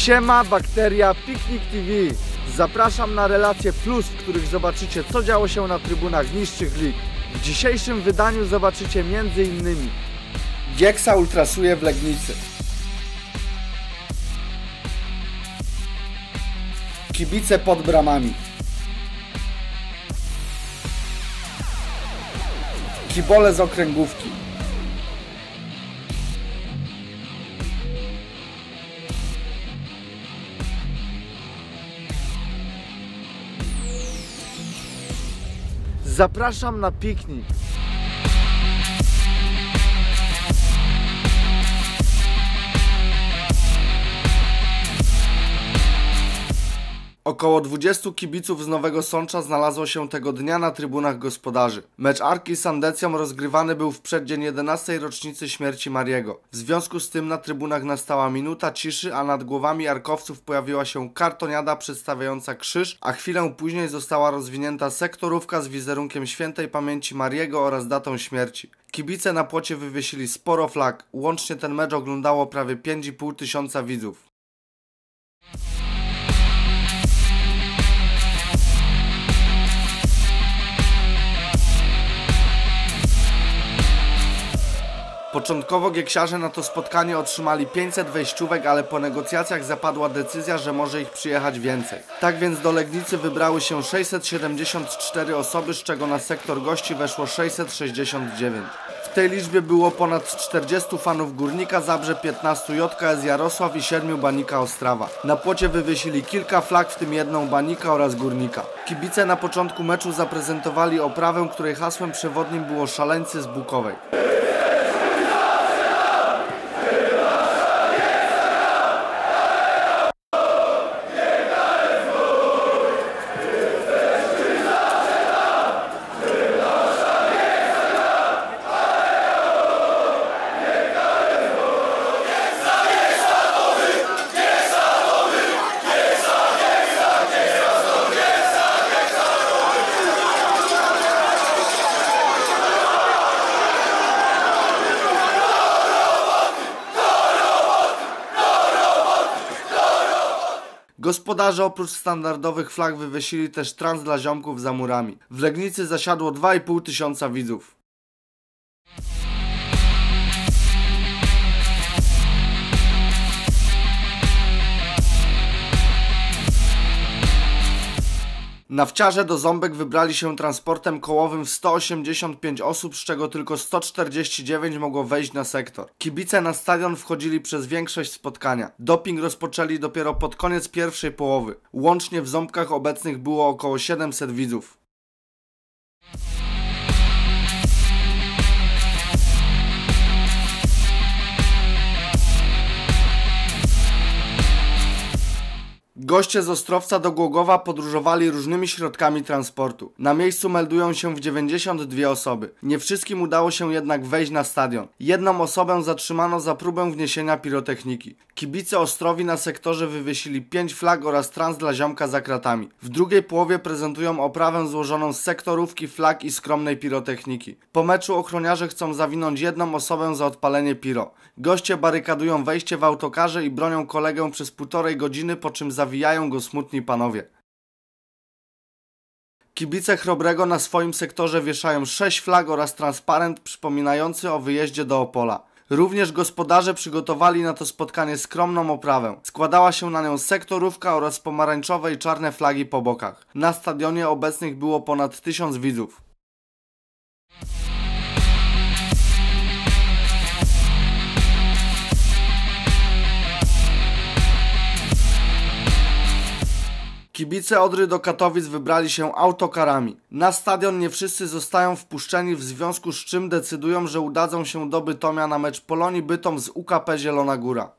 Siema, bakteria, Piknik TV. Zapraszam na relacje plus, w których zobaczycie co działo się na trybunach niższych lig. W dzisiejszym wydaniu zobaczycie m.in. Gieksa ultrasuje w Legnicy. Kibice pod bramami. Kibole z okręgówki. Zapraszam na piknik. Około 20 kibiców z Nowego Sącza znalazło się tego dnia na trybunach gospodarzy. Mecz Arki z Sandecją rozgrywany był w przeddzień 11. rocznicy śmierci Mariego. W związku z tym na trybunach nastała minuta ciszy, a nad głowami arkowców pojawiła się kartoniada przedstawiająca krzyż, a chwilę później została rozwinięta sektorówka z wizerunkiem świętej pamięci Mariego oraz datą śmierci. Kibice na płocie wywiesili sporo flag. Łącznie ten mecz oglądało prawie 5,5 tysiąca widzów. Początkowo Gieksiarze na to spotkanie otrzymali 500 wejściówek, ale po negocjacjach zapadła decyzja, że może ich przyjechać więcej. Tak więc do Legnicy wybrały się 674 osoby, z czego na sektor gości weszło 669. W tej liczbie było ponad 40 fanów Górnika Zabrze, 15 JKS Jarosław i 7 Banika Ostrawa. Na płocie wywiesili kilka flag, w tym jedną Banika oraz Górnika. Kibice na początku meczu zaprezentowali oprawę, której hasłem przewodnim było Szaleńcy z Bukowej. Gospodarze oprócz standardowych flag wywiesili też trans dla ziomków za murami. W Legnicy zasiadło 2,5 tysiąca widzów. Na wciarze do Ząbek wybrali się transportem kołowym w 185 osób, z czego tylko 149 mogło wejść na sektor. Kibice na stadion wchodzili przez większość spotkania. Doping rozpoczęli dopiero pod koniec pierwszej połowy. Łącznie w Ząbkach obecnych było około 700 widzów. Goście z Ostrowca do Głogowa podróżowali różnymi środkami transportu. Na miejscu meldują się w 92 osoby. Nie wszystkim udało się jednak wejść na stadion. Jedną osobę zatrzymano za próbę wniesienia pirotechniki. Kibice Ostrowi na sektorze wywiesili 5 flag oraz trans dla ziomka za kratami. W drugiej połowie prezentują oprawę złożoną z sektorówki, flag i skromnej pirotechniki. Po meczu ochroniarze chcą zawinąć jedną osobę za odpalenie piro. Goście barykadują wejście w autokarze i bronią kolegę przez półtorej godziny, po czym zawijają go smutni panowie. Kibice Chrobrego na swoim sektorze wieszają 6 flag oraz transparent przypominający o wyjeździe do Opola. Również gospodarze przygotowali na to spotkanie skromną oprawę. Składała się na nią sektorówka oraz pomarańczowe i czarne flagi po bokach. Na stadionie obecnych było ponad 1000 widzów. Kibice Odry do Katowic wybrali się autokarami. Na stadion nie wszyscy zostają wpuszczeni, w związku z czym decydują, że udadzą się do Bytomia na mecz Polonii Bytom z UKP Zielona Góra.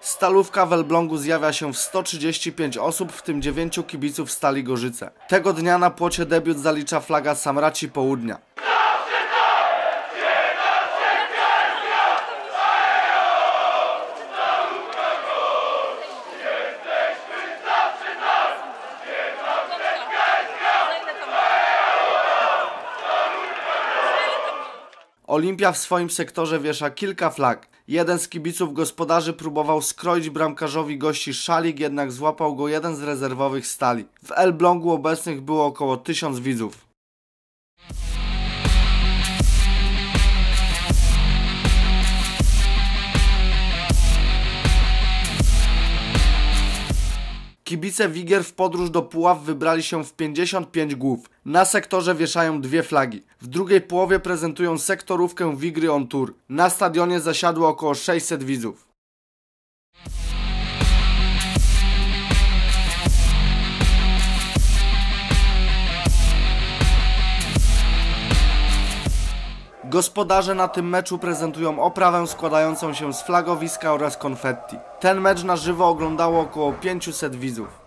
Stalówka w Elblągu zjawia się w 135 osób, w tym 9 kibiców Stali Gorzyce. Tego dnia na płocie debiut zalicza flaga Samraci Południa. Olimpia w swoim sektorze wiesza kilka flag. Jeden z kibiców gospodarzy próbował skroić bramkarzowi gości szalik, jednak złapał go jeden z rezerwowych stali. W Elblągu obecnych było około tysiąc widzów. Kibice Wigier w podróż do Puław wybrali się w 55 głów. Na sektorze wieszają dwie flagi. W drugiej połowie prezentują sektorówkę Wigry on Tour. Na stadionie zasiadło około 600 widzów. Gospodarze na tym meczu prezentują oprawę składającą się z flagowiska oraz konfetti. Ten mecz na żywo oglądało około 500 widzów.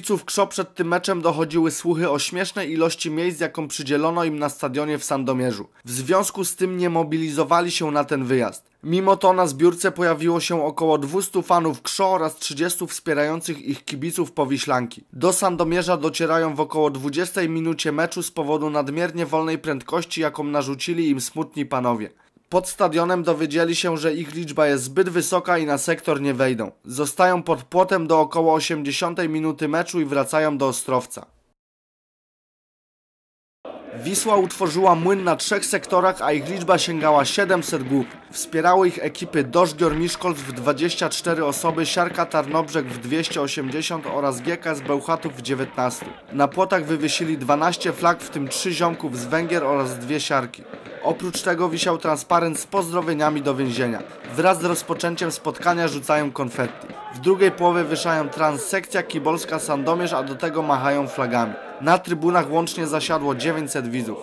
Kibiców Krzo przed tym meczem dochodziły słuchy o śmiesznej ilości miejsc, jaką przydzielono im na stadionie w Sandomierzu. W związku z tym nie mobilizowali się na ten wyjazd. Mimo to na zbiórce pojawiło się około 200 fanów Krzo oraz 30 wspierających ich kibiców powiślanki. Do Sandomierza docierają w około 20 minucie meczu z powodu nadmiernie wolnej prędkości, jaką narzucili im smutni panowie. Pod stadionem dowiedzieli się, że ich liczba jest zbyt wysoka i na sektor nie wejdą. Zostają pod płotem do około 80 minuty meczu i wracają do Ostrowca. Wisła utworzyła młyn na trzech sektorach, a ich liczba sięgała 700 głów. Wspierały ich ekipy Dożgior Miszkolc w 24 osoby, Siarka Tarnobrzeg w 280 oraz GKS Bełchatów w 19. Na płotach wywiesili 12 flag, w tym 3 ziomków z Węgier oraz dwie siarki. Oprócz tego wisiał transparent z pozdrowieniami do więzienia. Wraz z rozpoczęciem spotkania rzucają konfetti. W drugiej połowie wieszają transsekcja kibolska Sandomierz, a do tego machają flagami. Na trybunach łącznie zasiadło 900 widzów.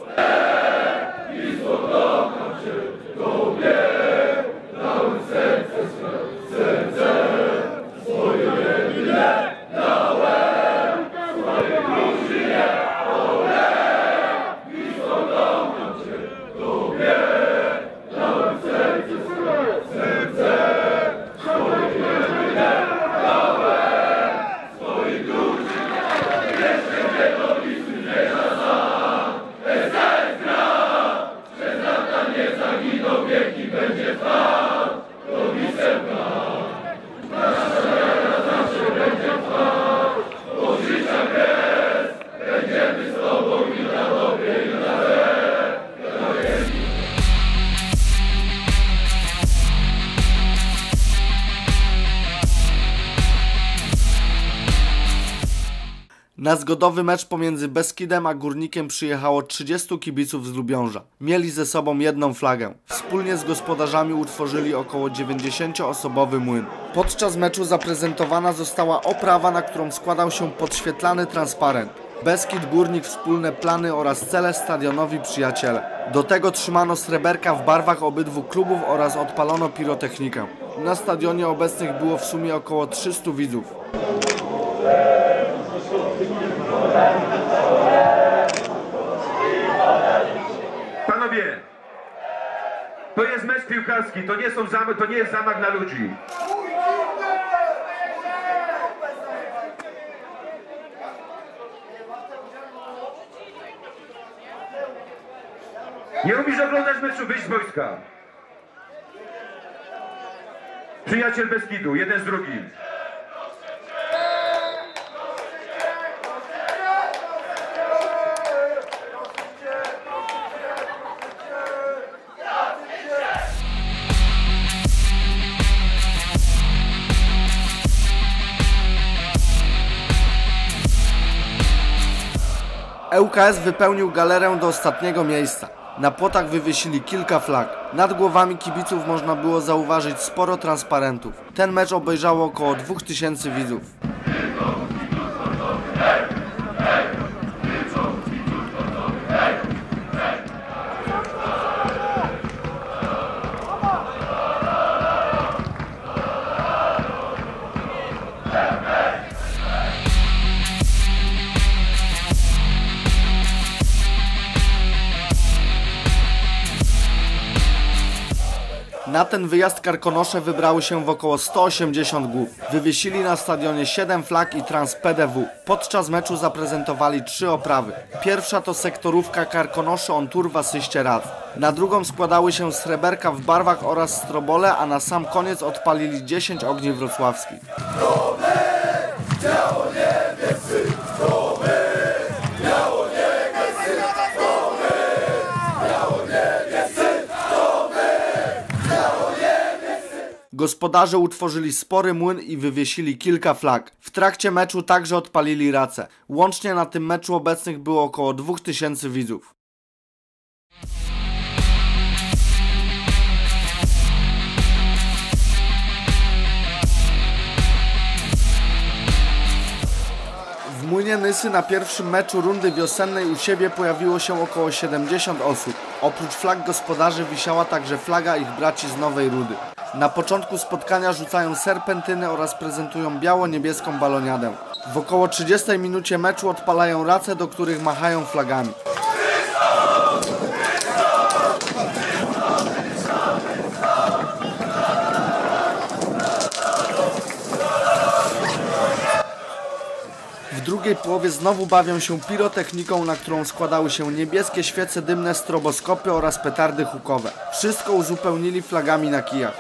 Na zgodowy mecz pomiędzy Beskidem a Górnikiem przyjechało 30 kibiców z Lubiąża. Mieli ze sobą jedną flagę. Wspólnie z gospodarzami utworzyli około 90-osobowy młyn. Podczas meczu zaprezentowana została oprawa, na którą składał się podświetlany transparent. Beskid, Górnik, wspólne plany oraz cele stadionowi przyjaciele. Do tego trzymano sreberka w barwach obydwu klubów oraz odpalono pirotechnikę. Na stadionie obecnych było w sumie około 300 widzów. Panowie, to jest mecz piłkarski, to nie, są zam- to nie jest zamach na ludzi. Nie umiesz oglądać meczu, wyjść z wojska. Przyjaciel Beskidu, jeden z drugim. ŁKS wypełnił galerę do ostatniego miejsca. Na płotach wywiesili kilka flag. Nad głowami kibiców można było zauważyć sporo transparentów. Ten mecz obejrzało około 2000 widzów. Na ten wyjazd karkonosze wybrały się w około 180 głów. Wywiesili na stadionie 7 flag i trans PDW. Podczas meczu zaprezentowali trzy oprawy. Pierwsza to sektorówka karkonosze on turwa syście rad. Na drugą składały się sreberka w barwach oraz strobole, a na sam koniec odpalili 10 ogni wrocławskich. Gospodarze utworzyli spory młyn i wywiesili kilka flag. W trakcie meczu także odpalili race. Łącznie na tym meczu obecnych było około 2000 widzów. Nysy na pierwszym meczu rundy wiosennej u siebie pojawiło się około 70 osób. Oprócz flag gospodarzy wisiała także flaga ich braci z Nowej Rudy. Na początku spotkania rzucają serpentyny oraz prezentują biało-niebieską baloniadę. W około 30 minucie meczu odpalają race, do których machają flagami. Drugiej połowie znowu bawią się pirotechniką, na którą składały się niebieskie świece dymne, stroboskopy oraz petardy hukowe. Wszystko uzupełnili flagami na kijach.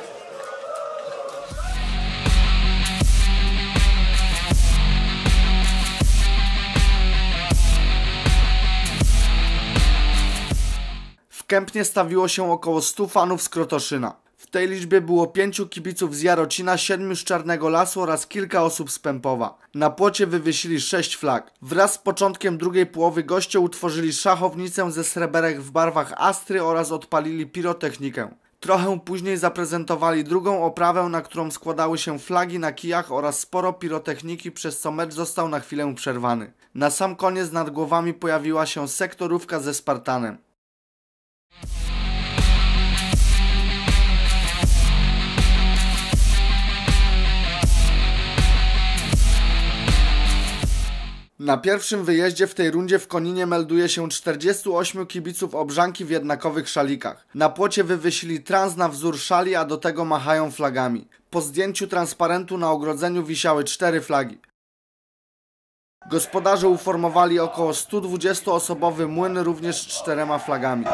W Kępnie stawiło się około 100 fanów z Krotoszyna. W tej liczbie było pięciu kibiców z Jarocina, siedmiu z Czarnego Lasu oraz kilka osób z Pępowa. Na płocie wywiesili sześć flag. Wraz z początkiem drugiej połowy goście utworzyli szachownicę ze sreberek w barwach Astry oraz odpalili pirotechnikę. Trochę później zaprezentowali drugą oprawę, na którą składały się flagi na kijach oraz sporo pirotechniki, przez co mecz został na chwilę przerwany. Na sam koniec nad głowami pojawiła się sektorówka ze Spartanem. Na pierwszym wyjeździe w tej rundzie w Koninie melduje się 48 kibiców obrzanki w jednakowych szalikach. Na płocie wywiesili trans na wzór szali, a do tego machają flagami. Po zdjęciu transparentu na ogrodzeniu wisiały cztery flagi. Gospodarze uformowali około 120-osobowy młyn również z czterema flagami.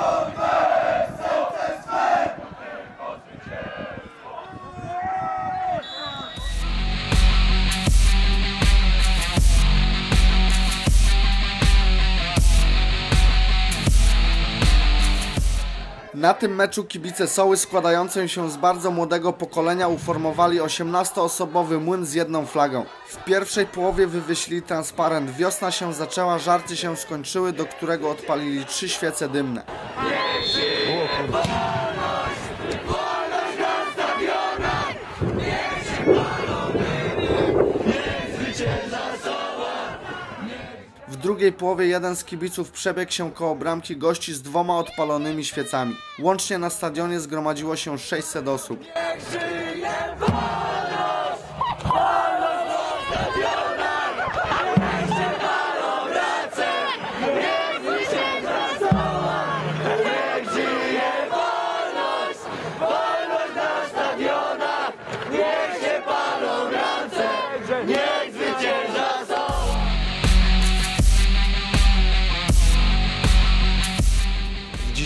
Na tym meczu kibice Soły składającej się z bardzo młodego pokolenia uformowali 18-osobowy młyn z jedną flagą. W pierwszej połowie wywyślili transparent Wiosna się zaczęła, żarty się skończyły, do którego odpalili trzy świece dymne. Drugiej połowie jeden z kibiców przebiegł się koło bramki gości z dwoma odpalonymi świecami. Łącznie na stadionie zgromadziło się 600 osób.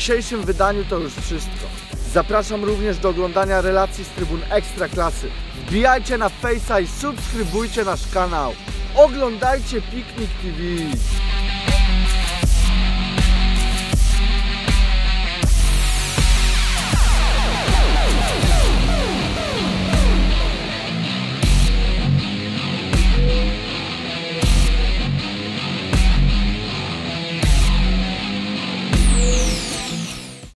Dzisiejszym wydaniu to już wszystko. Zapraszam również do oglądania relacji z trybun Ekstra Klasy. Wbijajcie na Face'a i subskrybujcie nasz kanał. Oglądajcie Piknik TV.